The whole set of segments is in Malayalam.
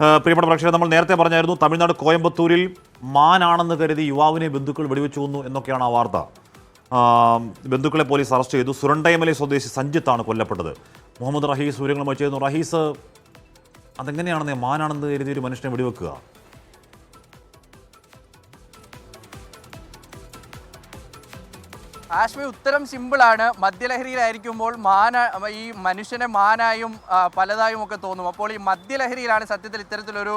പ്രിയപ്പെട്ട പ്രേക്ഷകർ നമ്മൾ നേരത്തെ പറഞ്ഞായിരുന്നു തമിഴ്നാട് കോയമ്പത്തൂരിൽ മാനാണെന്ന് കരുതി യുവാവിനെ ബന്ധുക്കൾ വെടിവെച്ചു കൊന്നു എന്നൊക്കെയാണ് ആ വാർത്ത. ബന്ധുക്കളെ പോലീസ് അറസ്റ്റ് ചെയ്തു. സുരണ്ടയമലൈ സ്വദേശി സഞ്ജിത്താണ് കൊല്ലപ്പെട്ടത്. മുഹമ്മദ് റഹീസ് വിവരങ്ങളുമായി വെച്ചിരുന്നു റഹീസ് അതെങ്ങനെയാണെന്ന് മാനാണെന്ന് കരുതി ഒരു മനുഷ്യനെ വെടിവെക്കുക? ആശ്മി ഉത്തരം സിമ്പിളാണ്. മദ്യലഹരിയിലായിരിക്കുമ്പോൾ മാന ഈ മനുഷ്യനെ മാനായും പലതായും ഒക്കെ തോന്നും. അപ്പോൾ ഈ മദ്യലഹരിയിലാണ് സത്യത്തിൽ ഇത്തരത്തിലൊരു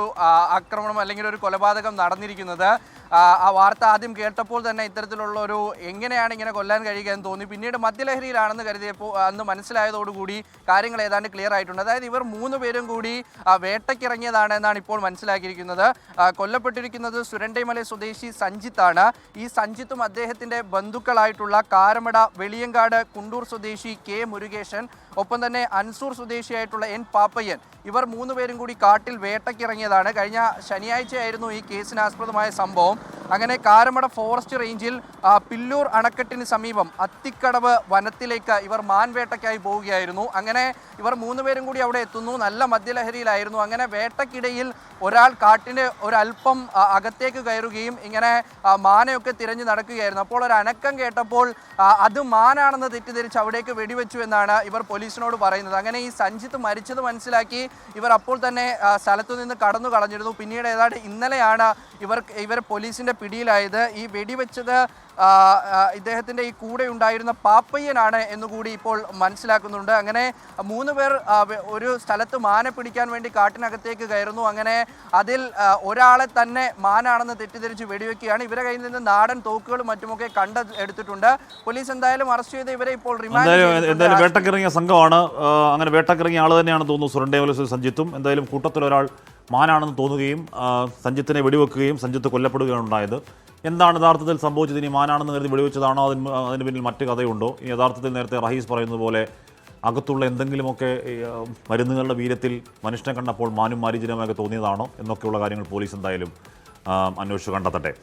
ആക്രമണം അല്ലെങ്കിൽ ഒരു കൊലപാതകം നടന്നിരിക്കുന്നത്. ആ, വാർത്ത ആദ്യം കേട്ടപ്പോൾ തന്നെ ഇത്തരത്തിലുള്ള ഒരു എങ്ങനെയാണ് ഇങ്ങനെ കൊല്ലാൻ കഴിയുക എന്ന് തോന്നി. പിന്നീട് മദ്യലഹരിയിലാണെന്ന് കരുതിയപ്പോൾ അന്ന് മനസ്സിലായതോടുകൂടി കാര്യങ്ങൾ ഏതാണ്ട് ക്ലിയർ ആയിട്ടുണ്ട്. അതായത് ഇവർ മൂന്ന് പേരും കൂടി വേട്ടയ്ക്കിറങ്ങിയതാണ് എന്നാണ് ഇപ്പോൾ മനസ്സിലാക്കിയിരിക്കുന്നത്. കൊല്ലപ്പെട്ടിരിക്കുന്നത് സുരണ്ടൈമല സ്വദേശി സഞ്ജിത്താണ്. ഈ സഞ്ജിത്തും അദ്ദേഹത്തിന്റെ ബന്ധുക്കളായിട്ടുള്ള കാരമട വെളിയങ്കാട് കുണ്ടൂർ സ്വദേശി കെ മുരുകേശൻ ഒപ്പം തന്നെ അൻസൂർ സ്വദേശിയായിട്ടുള്ള എൻ പാപ്പയ്യൻ. ഇവർ മൂന്നുപേരും കൂടി കാട്ടിൽ വേട്ടയ്ക്കിറങ്ങിയതാണ്. കഴിഞ്ഞ ശനിയാഴ്ചയായിരുന്നു ഈ കേസിനാസ്പദമായ സംഭവം. അങ്ങനെ കാരമട ഫോറസ്റ്റ് റേഞ്ചിൽ പില്ലൂർ അണക്കെട്ടിന് സമീപം അത്തിക്കടവ് വനത്തിലേക്ക് ഇവർ മാൻവേട്ടയ്ക്കായി പോവുകയായിരുന്നു. അങ്ങനെ ഇവർ മൂന്നുപേരും കൂടി അവിടെ എത്തുന്നു. നല്ല മദ്യലഹരിയിലായിരുന്നു. അങ്ങനെ വേട്ടക്കിടയിൽ ഒരാൾ കാട്ടിന്റെ ഒരല്പം അകത്തേക്ക് കയറുകയും ഇങ്ങനെ മാനയൊക്കെ തിരഞ്ഞു നടക്കുകയായിരുന്നു. അപ്പോൾ ഒരു അനക്കം കേട്ടപ്പോൾ അത് മാനാണെന്ന് തെറ്റിദ്ധരിച്ച് അവിടേക്ക് വെടിവെച്ചു എന്നാണ് ഇവർ പോലീസിനോട് പറയുന്നത്. അങ്ങനെ ഈ സഞ്ജിത്ത് മരിച്ചത് മനസ്സിലാക്കി ഇവർ അപ്പോൾ തന്നെ സ്ഥലത്തു നിന്ന് കടന്നു കളഞ്ഞിരുന്നു പിന്നീട് ഏതാണ്ട് ഇന്നലെയാണ് ഇവർ ഇവർ പോലീസിന്റെ പിടിയിലായത്. ഈ വെടിവെച്ചത് ആ, ഈ കൂടെ ഉണ്ടായിരുന്ന പാപ്പയ്യനാണ് എന്നുകൂടി ഇപ്പോൾ മനസ്സിലാക്കുന്നുണ്ട്. അങ്ങനെ മൂന്ന് പേർ ഒരു സ്ഥലത്ത് മാന പിടിക്കാൻ വേണ്ടി കാട്ടിനകത്തേക്ക് കയറുന്നു. അങ്ങനെ അതിൽ ഒരാളെ തന്നെ മാനാണെന്ന് തെറ്റിദ്ധരിച്ച് വെടിവെക്കുകയാണ്. ഇവരെ കയ്യിൽ നിന്ന് നാടൻ തോക്കുകളും മറ്റുമൊക്കെ കണ്ട എടുത്തിട്ടുണ്ട്. പോലീസ് എന്തായാലും അറസ്റ്റ് ചെയ്ത് ഇവരെ ഇപ്പോൾ റിമാൻഡ് എന്തായാലും. വേട്ടക്കിറങ്ങിയ സംഘമാണ്. അങ്ങനെ വേട്ടക്കിറങ്ങിയ ആൾ തന്നെയാണ് തോന്നുന്നു. സുരണ്ടേവലസ് സഞ്ജിത്തും എന്തായാലും കൂട്ടത്തിൽ ഒരാൾ മാനാണെന്ന് തോന്നുകയും സഞ്ജിത്തിനെ വെടിവെക്കുകയും സഞ്ജിത്ത് കൊല്ലപ്പെടുകയാണ് ഉണ്ടായത്. എന്താണ് യഥാർത്ഥത്തിൽ സംഭവിച്ചത്? ഇനി മാനാണെന്ന് കരുതി വെടിവെച്ചതാണോ? അതിന് അതിന് പിന്നിൽ മറ്റു കഥയുണ്ടോ? ഈ യഥാർത്ഥത്തിൽ നേരത്തെ റഹീസ് പറയുന്നത് പോലെ അകത്തുള്ള എന്തെങ്കിലുമൊക്കെ മരുന്നുകളുടെ വീര്യത്തിൽ മനുഷ്യനെ കണ്ടപ്പോൾ മാനും മാരീചനമൊക്കെ തോന്നിയതാണോ? എന്നൊക്കെയുള്ള കാര്യങ്ങൾ പോലീസ് എന്തായാലും അന്വേഷിച്ച് കണ്ടെത്തട്ടെ.